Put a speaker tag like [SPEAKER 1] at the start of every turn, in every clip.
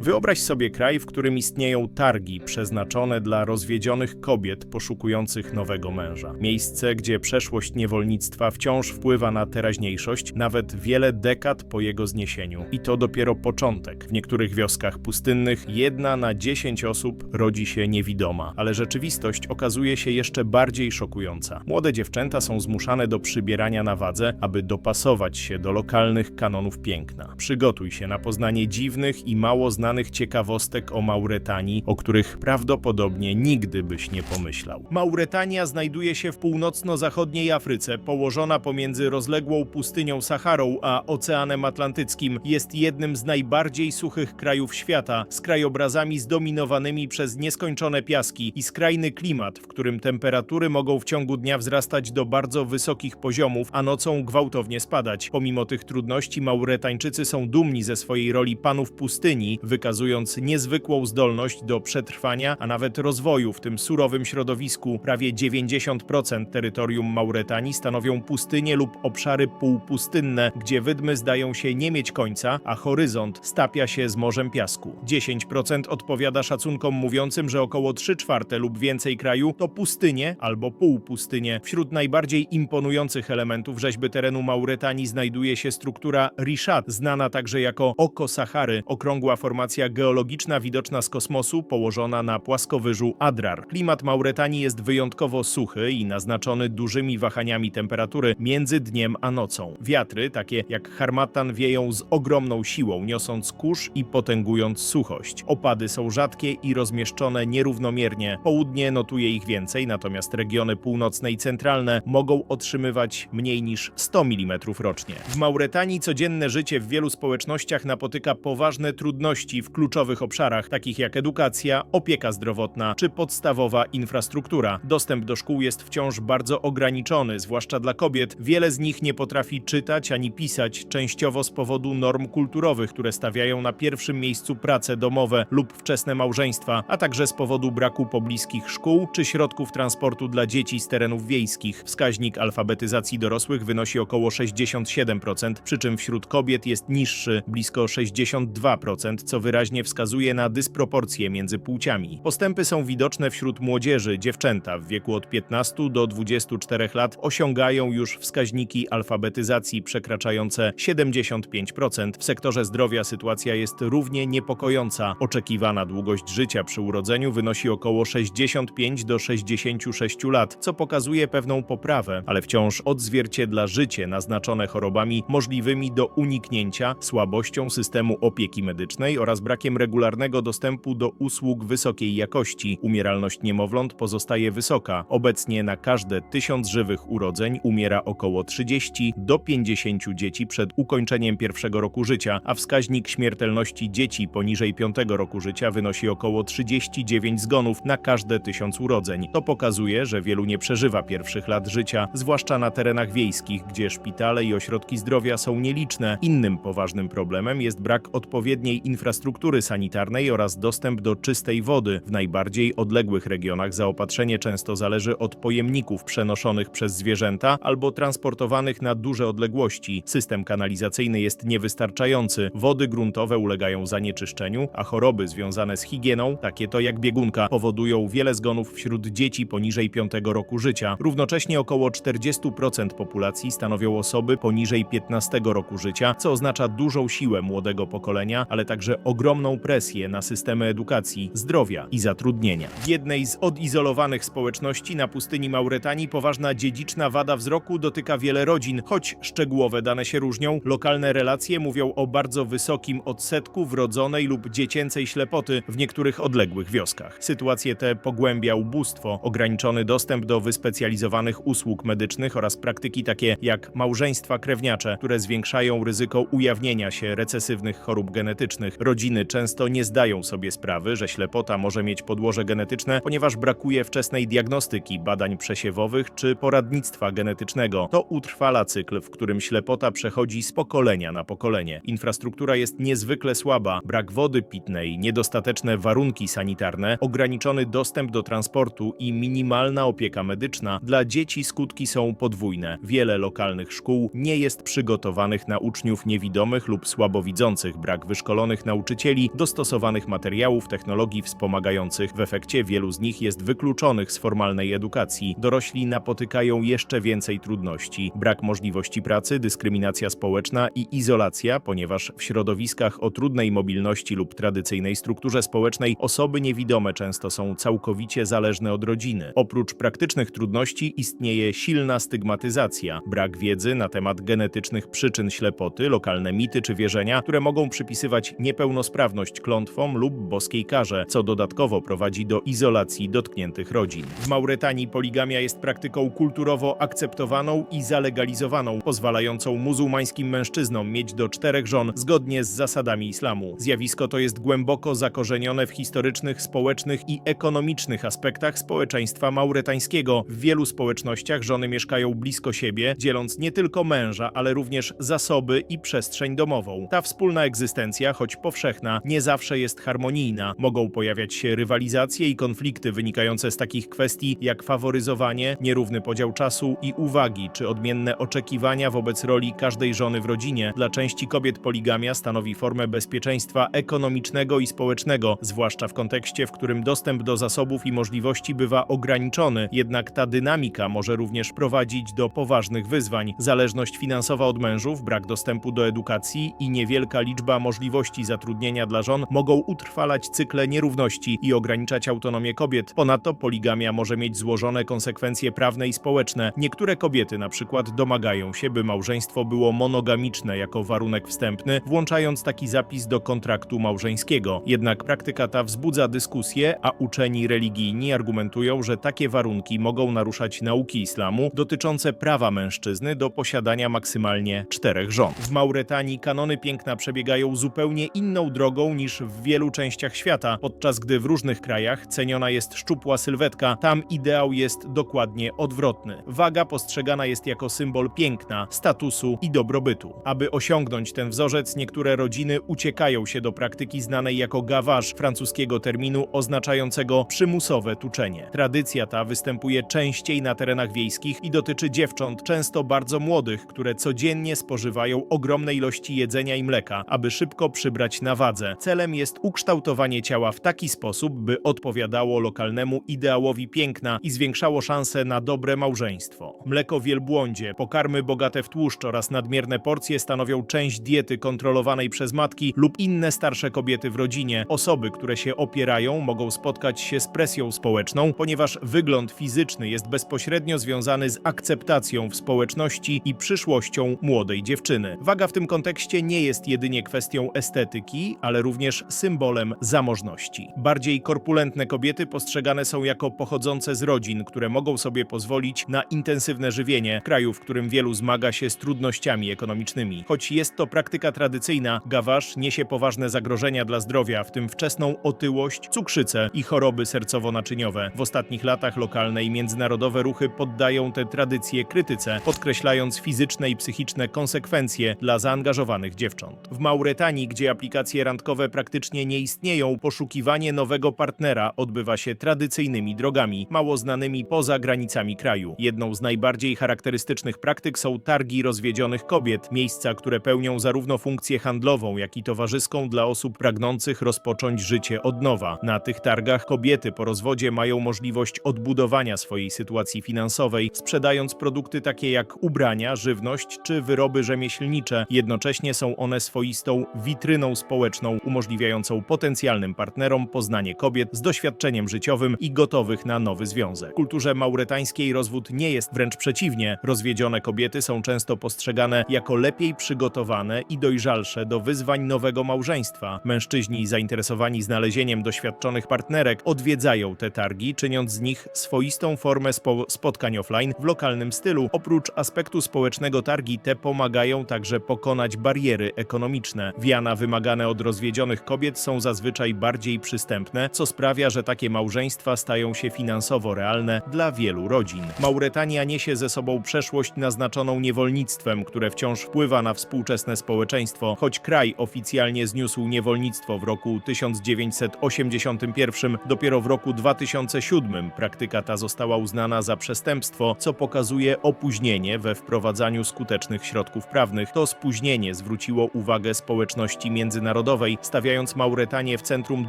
[SPEAKER 1] Wyobraź sobie kraj, w którym istnieją targi przeznaczone dla rozwiedzionych kobiet poszukujących nowego męża. Miejsce, gdzie przeszłość niewolnictwa wciąż wpływa na teraźniejszość, nawet wiele dekad po jego zniesieniu. I to dopiero początek. W niektórych wioskach pustynnych jedna na dziesięć osób rodzi się niewidoma, ale rzeczywistość okazuje się jeszcze bardziej szokująca. Młode dziewczęta są zmuszane do przybierania na wadze, aby dopasować się do lokalnych kanonów piękna. Przygotuj się na poznanie dziwnych i mało znanych ciekawostek o Mauretanii, o których prawdopodobnie nigdy byś nie pomyślał. Mauretania znajduje się w północno-zachodniej Afryce, położona pomiędzy rozległą pustynią Saharą a Oceanem Atlantyckim. Jest jednym z najbardziej suchych krajów świata, z krajobrazami zdominowanymi przez nieskończone piaski i skrajny klimat, w którym temperatury mogą w ciągu dnia wzrastać do bardzo wysokich poziomów, a nocą gwałtownie spadać. Pomimo tych trudności Mauretańczycy są dumni ze swojej roli panów pustyni, wykazując niezwykłą zdolność do przetrwania, a nawet rozwoju w tym surowym środowisku. Prawie 90% terytorium Mauretanii stanowią pustynie lub obszary półpustynne, gdzie wydmy zdają się nie mieć końca, a horyzont stapia się z morzem piasku. 10% odpowiada szacunkom mówiącym, że około 3 czwarte lub więcej kraju to pustynie albo półpustynie. Wśród najbardziej imponujących elementów rzeźby terenu Mauretanii znajduje się struktura Rishat, znana także jako oko Sahary, okrągła formacja geologiczna widoczna z kosmosu, położona na płaskowyżu Adrar. Klimat Mauretanii jest wyjątkowo suchy i naznaczony dużymi wahaniami temperatury między dniem a nocą. Wiatry, takie jak harmatan, wieją z ogromną siłą, niosąc kurz i potęgując suchość. Opady są rzadkie i rozmieszczone nierównomiernie. Południe notuje ich więcej, natomiast regiony północne i centralne mogą otrzymywać mniej niż 100 mm rocznie. W Mauretanii codzienne życie w wielu społecznościach napotyka poważne trudności w kluczowych obszarach, takich jak edukacja, opieka zdrowotna czy podstawowa infrastruktura. Dostęp do szkół jest wciąż bardzo ograniczony, zwłaszcza dla kobiet. Wiele z nich nie potrafi czytać ani pisać, częściowo z powodu norm kulturowych, które stawiają na pierwszym miejscu prace domowe lub wczesne małżeństwa, a także z powodu braku pobliskich szkół czy środków transportu dla dzieci z terenów wiejskich. Wskaźnik alfabetyzacji dorosłych wynosi około 67%, przy czym wśród kobiet jest niższy, blisko 62%, co wyraźnie wskazuje na dysproporcje między płciami. Postępy są widoczne wśród młodzieży. Dziewczęta w wieku od 15 do 24 lat osiągają już wskaźniki alfabetyzacji przekraczające 75%. W sektorze zdrowia sytuacja jest równie niepokojąca. Oczekiwana długość życia przy urodzeniu wynosi około 65 do 66 lat, co pokazuje pewną poprawę, ale wciąż odzwierciedla życie naznaczone chorobami możliwymi do uniknięcia, słabością systemu opieki medycznej oraz brakiem regularnego dostępu do usług wysokiej jakości. Umieralność niemowląt pozostaje wysoka. Obecnie na każde tysiąc żywych urodzeń umiera około 30 do 50 dzieci przed ukończeniem pierwszego roku życia, a wskaźnik śmiertelności dzieci poniżej 5 roku życia wynosi około 39 zgonów na każde tysiąc urodzeń. To pokazuje, że wielu nie przeżywa pierwszych lat życia, zwłaszcza na terenach wiejskich, gdzie szpitale i ośrodki zdrowia są nieliczne. Innym poważnym problemem jest brak odpowiedniej infrastruktury sanitarnej oraz dostęp do czystej wody. W najbardziej odległych regionach zaopatrzenie często zależy od pojemników przenoszonych przez zwierzęta albo transportowanych na duże odległości. System kanalizacyjny jest niewystarczający, wody gruntowe ulegają zanieczyszczeniu, a choroby związane z higieną, takie to jak biegunka, powodują wiele zgonów wśród dzieci poniżej 5 roku życia. Równocześnie około 40% populacji stanowią osoby poniżej 15 roku życia, co oznacza dużą siłę młodego pokolenia, ale także ogromną presję na systemy edukacji, zdrowia i zatrudnienia. W jednej z odizolowanych społeczności na pustyni Mauretanii poważna dziedziczna wada wzroku dotyka wiele rodzin, choć szczegółowe dane się różnią. Lokalne relacje mówią o bardzo wysokim odsetku wrodzonej lub dziecięcej ślepoty w niektórych odległych wioskach. Sytuację tę pogłębia ubóstwo, ograniczony dostęp do wyspecjalizowanych usług medycznych oraz praktyki takie jak małżeństwa krewniacze, które zwiększają ryzyko ujawnienia się recesywnych chorób genetycznych. Rodziny często nie zdają sobie sprawy, że ślepota może mieć podłoże genetyczne, ponieważ brakuje wczesnej diagnostyki, badań przesiewowych czy poradnictwa genetycznego. To utrwala cykl, w którym ślepota przechodzi z pokolenia na pokolenie. Infrastruktura jest niezwykle słaba, brak wody pitnej, niedostateczne warunki sanitarne, ograniczony dostęp do transportu i minimalna opieka medyczna. Dla dzieci skutki są podwójne. Wiele lokalnych szkół nie jest przygotowanych na uczniów niewidomych lub słabowidzących, brak wyszkolonych nauczycieli nauczycieli do stosowanych materiałów, technologii wspomagających. W efekcie wielu z nich jest wykluczonych z formalnej edukacji. Dorośli napotykają jeszcze więcej trudności. Brak możliwości pracy, dyskryminacja społeczna i izolacja, ponieważ w środowiskach o trudnej mobilności lub tradycyjnej strukturze społecznej osoby niewidome często są całkowicie zależne od rodziny. Oprócz praktycznych trudności istnieje silna stygmatyzacja, brak wiedzy na temat genetycznych przyczyn ślepoty, lokalne mity czy wierzenia, które mogą przypisywać niepełnosprawność klątwom lub boskiej karze, co dodatkowo prowadzi do izolacji dotkniętych rodzin. W Mauretanii poligamia jest praktyką kulturowo akceptowaną i zalegalizowaną, pozwalającą muzułmańskim mężczyznom mieć do czterech żon zgodnie z zasadami islamu. Zjawisko to jest głęboko zakorzenione w historycznych, społecznych i ekonomicznych aspektach społeczeństwa mauretańskiego. W wielu społecznościach żony mieszkają blisko siebie, dzieląc nie tylko męża, ale również zasoby i przestrzeń domową. Ta wspólna egzystencja, choć powszechna, nie zawsze jest harmonijna. Mogą pojawiać się rywalizacje i konflikty wynikające z takich kwestii jak faworyzowanie, nierówny podział czasu i uwagi, czy odmienne oczekiwania wobec roli każdej żony w rodzinie. Dla części kobiet poligamia stanowi formę bezpieczeństwa ekonomicznego i społecznego, zwłaszcza w kontekście, w którym dostęp do zasobów i możliwości bywa ograniczony, jednak ta dynamika może również prowadzić do poważnych wyzwań. Zależność finansowa od mężów, brak dostępu do edukacji i niewielka liczba możliwości zatrudnienia dla żon mogą utrwalać cykle nierówności i ograniczać autonomię kobiet. Ponadto poligamia może mieć złożone konsekwencje prawne i społeczne. Niektóre kobiety na przykład domagają się, by małżeństwo było monogamiczne jako warunek wstępny, włączając taki zapis do kontraktu małżeńskiego. Jednak praktyka ta wzbudza dyskusję, a uczeni religijni argumentują, że takie warunki mogą naruszać nauki islamu dotyczące prawa mężczyzny do posiadania maksymalnie czterech żon. W Mauretanii kanony piękna przebiegają zupełnie inną drogą niż w wielu częściach świata, podczas gdy w różnych krajach ceniona jest szczupła sylwetka, tam ideał jest dokładnie odwrotny. Waga postrzegana jest jako symbol piękna, statusu i dobrobytu. Aby osiągnąć ten wzorzec, niektóre rodziny uciekają się do praktyki znanej jako gavage, francuskiego terminu oznaczającego przymusowe tuczenie. Tradycja ta występuje częściej na terenach wiejskich i dotyczy dziewcząt, często bardzo młodych, które codziennie spożywają ogromne ilości jedzenia i mleka, aby szybko przybrać na wadze. Celem jest ukształtowanie ciała w taki sposób, by odpowiadało lokalnemu ideałowi piękna i zwiększało szanse na dobre małżeństwo. Mleko wielbłądzie, pokarmy bogate w tłuszcz oraz nadmierne porcje stanowią część diety kontrolowanej przez matki lub inne starsze kobiety w rodzinie. Osoby, które się opierają, mogą spotkać się z presją społeczną, ponieważ wygląd fizyczny jest bezpośrednio związany z akceptacją w społeczności i przyszłością młodej dziewczyny. Waga w tym kontekście nie jest jedynie kwestią estetyki, ale również symbolem zamożności. Bardziej korpulentne kobiety postrzegane są jako pochodzące z rodzin, które mogą sobie pozwolić na intensywne żywienie kraju, w którym wielu zmaga się z trudnościami ekonomicznymi. Choć jest to praktyka tradycyjna, gawasz niesie poważne zagrożenia dla zdrowia, w tym wczesną otyłość, cukrzycę i choroby sercowo-naczyniowe. W ostatnich latach lokalne i międzynarodowe ruchy poddają te tradycje krytyce, podkreślając fizyczne i psychiczne konsekwencje dla zaangażowanych dziewcząt. W Mauretanii, gdzie aplikacje randkowe praktycznie nie istnieją, poszukiwanie nowego partnera odbywa się tradycyjnymi drogami, mało znanymi poza granicami kraju. Jedną z najbardziej charakterystycznych praktyk są targi rozwiedzionych kobiet, miejsca, które pełnią zarówno funkcję handlową, jak i towarzyską dla osób pragnących rozpocząć życie od nowa. Na tych targach kobiety po rozwodzie mają możliwość odbudowania swojej sytuacji finansowej, sprzedając produkty takie jak ubrania, żywność czy wyroby rzemieślnicze. Jednocześnie są one swoistą witryną społeczną, umożliwiającą potencjalnym partnerom poznanie kobiet z doświadczeniem życiowym i gotowych na nowy związek. W kulturze mauretańskiej rozwód nie jest wręcz przeciwnie. Rozwiedzione kobiety są często postrzegane jako lepiej przygotowane i dojrzalsze do wyzwań nowego małżeństwa. Mężczyźni zainteresowani znalezieniem doświadczonych partnerek odwiedzają te targi, czyniąc z nich swoistą formę spo spotkań offline w lokalnym stylu. Oprócz aspektu społecznego targi te pomagają także pokonać bariery ekonomiczne. Wiana wymagane od rozwiedzionych kobiet są zazwyczaj bardziej przystępne, co sprawia, że takie małżeństwa stają się finansowo realne dla wielu rodzin. Mauretania niesie ze sobą przeszłość naznaczoną niewolnictwem, które wciąż wpływa na współczesne społeczeństwo. Choć kraj oficjalnie zniósł niewolnictwo w roku 1981, dopiero w roku 2007 praktyka ta została uznana za przestępstwo, co pokazuje opóźnienie we wprowadzaniu skutecznych środków prawnych. To spóźnienie zwróciło uwagę społeczności międzynarodowej międzynarodowej, stawiając Mauretanię w centrum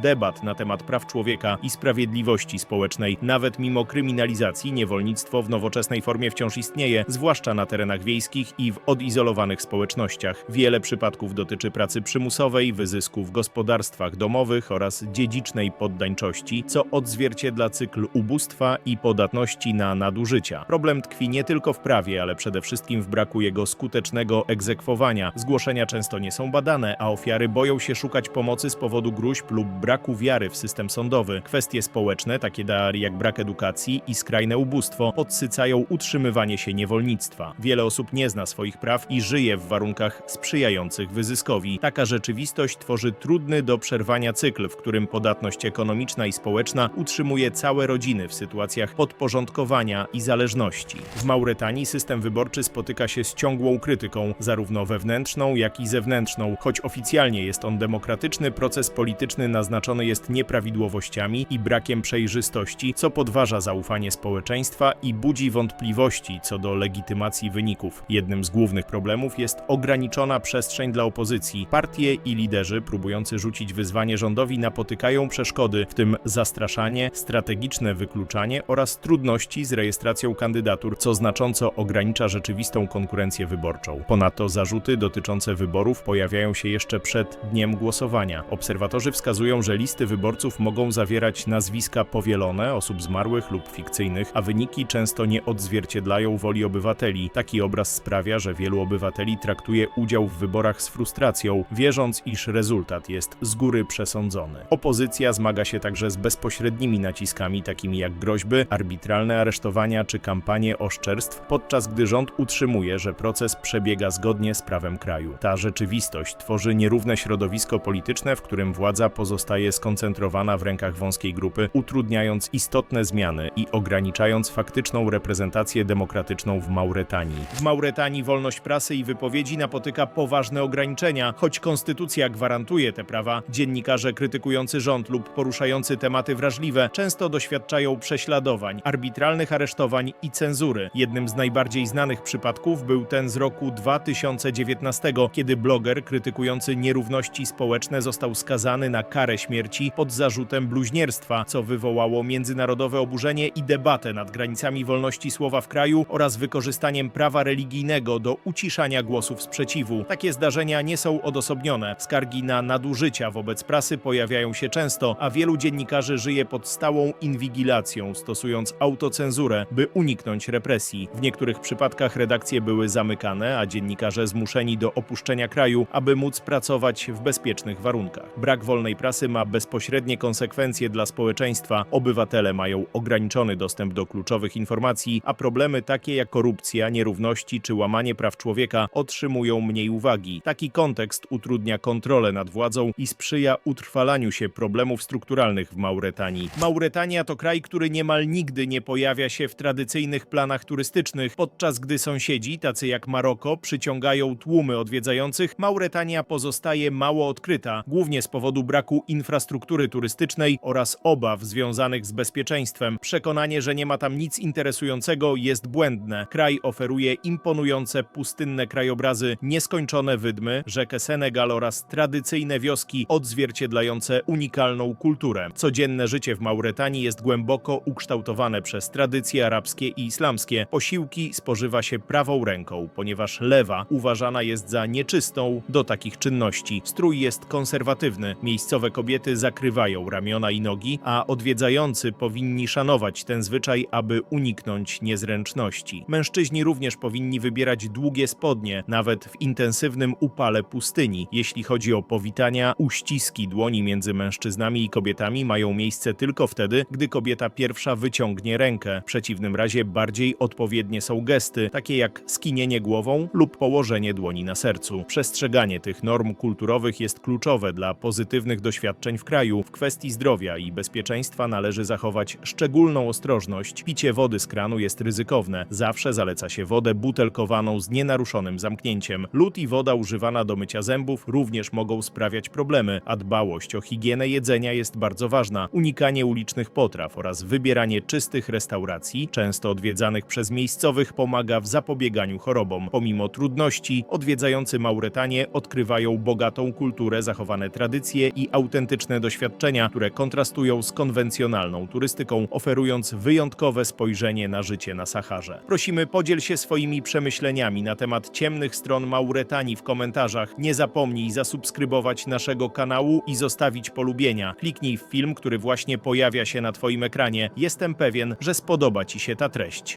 [SPEAKER 1] debat na temat praw człowieka i sprawiedliwości społecznej. Nawet mimo kryminalizacji, niewolnictwo w nowoczesnej formie wciąż istnieje, zwłaszcza na terenach wiejskich i w odizolowanych społecznościach. Wiele przypadków dotyczy pracy przymusowej, wyzysku w gospodarstwach domowych oraz dziedzicznej poddańczości, co odzwierciedla cykl ubóstwa i podatności na nadużycia. Problem tkwi nie tylko w prawie, ale przede wszystkim w braku jego skutecznego egzekwowania. Zgłoszenia często nie są badane, a ofiary boją się szukać pomocy z powodu gruźb lub braku wiary w system sądowy. Kwestie społeczne, takie jak brak edukacji i skrajne ubóstwo, podsycają utrzymywanie się niewolnictwa. Wiele osób nie zna swoich praw i żyje w warunkach sprzyjających wyzyskowi. Taka rzeczywistość tworzy trudny do przerwania cykl, w którym podatność ekonomiczna i społeczna utrzymuje całe rodziny w sytuacjach podporządkowania i zależności. W Mauretanii system wyborczy spotyka się z ciągłą krytyką, zarówno wewnętrzną, jak i zewnętrzną. Choć oficjalnie jest on demokratyczny, proces polityczny naznaczony jest nieprawidłowościami i brakiem przejrzystości, co podważa zaufanie społeczeństwa i budzi wątpliwości co do legitymacji wyników. Jednym z głównych problemów jest ograniczona przestrzeń dla opozycji. Partie i liderzy próbujący rzucić wyzwanie rządowi napotykają przeszkody, w tym zastraszanie, strategiczne wykluczanie oraz trudności z rejestracją kandydatur, co znacząco ogranicza rzeczywistą konkurencję wyborczą. Ponadto zarzuty dotyczące wyborów pojawiają się jeszcze przed dniem głosowania. Obserwatorzy wskazują, że listy wyborców mogą zawierać nazwiska powielone osób zmarłych lub fikcyjnych, a wyniki często nie odzwierciedlają woli obywateli. Taki obraz sprawia, że wielu obywateli traktuje udział w wyborach z frustracją, wierząc, iż rezultat jest z góry przesądzony. Opozycja zmaga się także z bezpośrednimi naciskami, takimi jak groźby, arbitralne aresztowania czy kampanie oszczerstw, podczas gdy rząd utrzymuje, że proces przebiega zgodnie z prawem kraju. Ta rzeczywistość tworzy nierówne środowisko polityczne, w którym władza pozostaje skoncentrowana w rękach wąskiej grupy, utrudniając istotne zmiany i ograniczając faktyczną reprezentację demokratyczną w Mauretanii. W Mauretanii wolność prasy i wypowiedzi napotyka poważne ograniczenia, choć konstytucja gwarantuje te prawa. Dziennikarze krytykujący rząd lub poruszający tematy wrażliwe często doświadczają prześladowań, arbitralnych aresztowań i cenzury. Jednym z najbardziej znanych przypadków był ten z roku 2019, kiedy bloger krytykujący nierówności społeczne został skazany na karę śmierci pod zarzutem bluźnierstwa, co wywołało międzynarodowe oburzenie i debatę nad granicami wolności słowa w kraju oraz wykorzystaniem prawa religijnego do uciszania głosów sprzeciwu. Takie zdarzenia nie są odosobnione. Skargi na nadużycia wobec prasy pojawiają się często, a wielu dziennikarzy żyje pod stałą inwigilacją, stosując autocenzurę, by uniknąć represji. W niektórych przypadkach redakcje były zamykane, a dziennikarze zmuszeni do opuszczenia kraju, aby móc pracować w bezpiecznych warunkach. Brak wolnej prasy ma bezpośrednie konsekwencje dla społeczeństwa. Obywatele mają ograniczony dostęp do kluczowych informacji, a problemy takie jak korupcja, nierówności czy łamanie praw człowieka otrzymują mniej uwagi. Taki kontekst utrudnia kontrolę nad władzą i sprzyja utrwalaniu się problemów strukturalnych w Mauretanii. Mauretania to kraj, który niemal nigdy nie pojawia się w tradycyjnych planach turystycznych, podczas gdy sąsiedzi, tacy jak Maroko, przyciągają tłumy odwiedzających, Mauretania pozostaje mało odkryta, głównie z powodu braku infrastruktury turystycznej oraz obaw związanych z bezpieczeństwem. Przekonanie, że nie ma tam nic interesującego jest błędne. Kraj oferuje imponujące pustynne krajobrazy, nieskończone wydmy, rzekę Senegal oraz tradycyjne wioski odzwierciedlające unikalną kulturę. Codzienne życie w Mauretanii jest głęboko ukształtowane przez tradycje arabskie i islamskie. Posiłki spożywa się prawą ręką, ponieważ lewa uważana jest za nieczystą do takich czynności. Strój jest konserwatywny. Miejscowe kobiety zakrywają ramiona i nogi, a odwiedzający powinni szanować ten zwyczaj, aby uniknąć niezręczności. Mężczyźni również powinni wybierać długie spodnie, nawet w intensywnym upale pustyni. Jeśli chodzi o powitania, uściski dłoni między mężczyznami i kobietami mają miejsce tylko wtedy, gdy kobieta pierwsza wyciągnie rękę. W przeciwnym razie bardziej odpowiednie są gesty, takie jak skinienie głową lub położenie dłoni na sercu. Przestrzeganie tych norm kulturowych jest kluczowe dla pozytywnych doświadczeń w kraju. W kwestii zdrowia i bezpieczeństwa należy zachować szczególną ostrożność. Picie wody z kranu jest ryzykowne. Zawsze zaleca się wodę butelkowaną z nienaruszonym zamknięciem. Lód i woda używana do mycia zębów również mogą sprawiać problemy, a dbałość o higienę jedzenia jest bardzo ważna. Unikanie ulicznych potraw oraz wybieranie czystych restauracji, często odwiedzanych przez miejscowych, pomaga w zapobieganiu chorobom. Pomimo trudności, odwiedzający Mauretanię odkrywają bogatą kulturę, zachowane tradycje i autentyczne doświadczenia, które kontrastują z konwencjonalną turystyką, oferując wyjątkowe spojrzenie na życie na Saharze. Prosimy, podziel się swoimi przemyśleniami na temat ciemnych stron Mauretanii w komentarzach. Nie zapomnij zasubskrybować naszego kanału i zostawić polubienia. Kliknij w film, który właśnie pojawia się na Twoim ekranie. Jestem pewien, że spodoba Ci się ta treść.